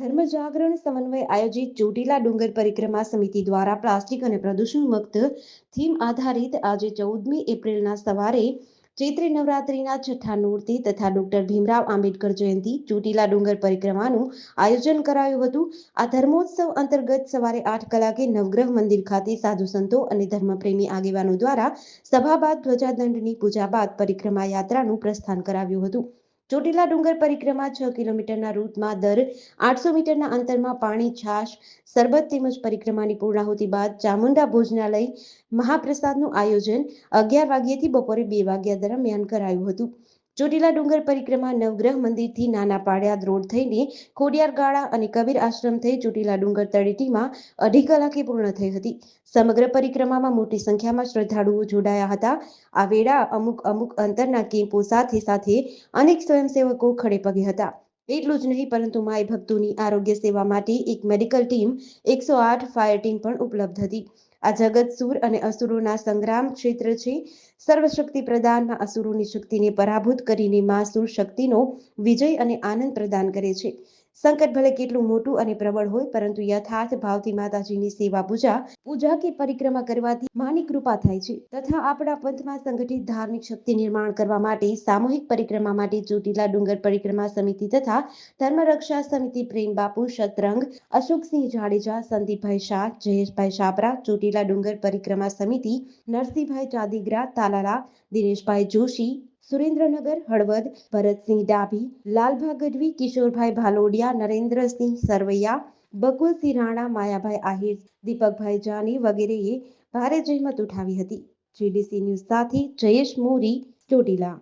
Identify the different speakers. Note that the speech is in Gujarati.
Speaker 1: ધર્મ જાગરણ સમન્વય આયોજિત ચોટીલા ડુંગર પરિક્રમા સમિતિ દ્વારા પ્લાસ્ટિક અને પ્રદૂષણ મુક્ત થીમ આધારિત આજે ચૌદમી એપ્રિલના સવારે ચૈત્રી નવરાત્રિના છઠ્ઠા નોરતે તથા ડોક્ટર ભીમરાવ આંબેડકર જયંતિ ચોટીલા ડુંગર પરિક્રમાનું આયોજન કરાયું હતું. આ ધર્મોત્સવ અંતર્ગત સવારે આઠ કલાકે નવગ્રહ મંદિર ખાતે સાધુ સંતો અને ધર્મપ્રેમી આગેવાનો દ્વારા સભા બાદ ધ્વજાદંડની પૂજા બાદ પરિક્રમા યાત્રાનું પ્રસ્થાન કરાવ્યું હતું. ચોટીલા ડુંગર પરિક્રમા છ કિલોમીટરના રૂટમાં દર આઠસો મીટરના અંતરમાં પાણી, છાશ સરબત તેમજ પરિક્રમાની પૂર્ણાહુતિ બાદ ચામુંડા ભોજનાલય મહાપ્રસાદનું આયોજન અગિયાર વાગ્યેથી બપોરે બે વાગ્યા દરમિયાન કરાયું હતું. ચોટીલા ડુંગર પરિક્રમા નવગ્રહ મંદિરથી નાના પાડિયાદ રોડ થઈને ખોડિયાર ગાળા અને કબીર આશ્રમ થઈ ચોટીલા ડુંગર તળેટીમાં અઢી કલાકે પૂર્ણ થઈ હતી. સમગ્ર પરિક્રમામાં મોટી સંખ્યામાં શ્રદ્ધાળુઓ જોડાયા હતા. આ વેળા અમુક અમુક અંતરના કેમ્પો સાથે સાથે અનેક સ્વયંસેવકો ખડે પગે હતા. એટલું જ નહીં, પરંતુ માય ભક્તોની આરોગ્ય સેવા માટે એક મેડિકલ ટીમ, એકસો આઠ ફાયર ટીમ પણ ઉપલબ્ધ હતી. આ જગત સુર અને અસુરોના સંગ્રામ ક્ષેત્ર છે. સર્વશક્તિ પ્રદાનમાં અસુરોની શક્તિને પરાભૂત કરીને મા સુર શક્તિનો વિજય અને આનંદ પ્રદાન કરે છે. સંકટ ભલે કેટલું મોટું અને પ્રબળ હોય, પરંતુ યથાર્થ ભાવથી માતાજીની સેવા પૂજા પૂજા કે પરિક્રમા કરવાથી માની કૃપા થાય છે. તથા આપણા પંથમાં સંગઠિત ધાર્મિક શક્તિ નિર્માણ કરવા માટે, સામૂહિક પરિક્રમા માટે ચોટીલા ડુંગર પરિક્રમા સમિતિ તથા ધર્મરક્ષા સમિતિ પ્રેમ બાપુ, શતરંગ, અશોકસિંહ જાડેજા, સંદીપભાઈ શાહ, જયેશભાઈ શાપરા ચોટીલા ડુંગર પરિક્રમા સમિતિ, નરસિંહભાઈ ચાદીગ્રા તાલાલા, દિનેશભાઈ જોશી સુરેન્દ્રનગર, હળવદ, ભરતસિંહ ડાભી, લાલભા ગઢવી, કિશોરભાઈ ભાલોડિયા, નરેન્દ્રસિંહ સરવૈયા, બકુલસિંહ રાણા, માયાભાઈ આહિર, દીપકભાઈ જાની વગેરેએ ભારે જહેમત ઉઠાવી હતી. જીડીસી ન્યૂઝ સાથે જયેશ મોરી, ચોટીલા.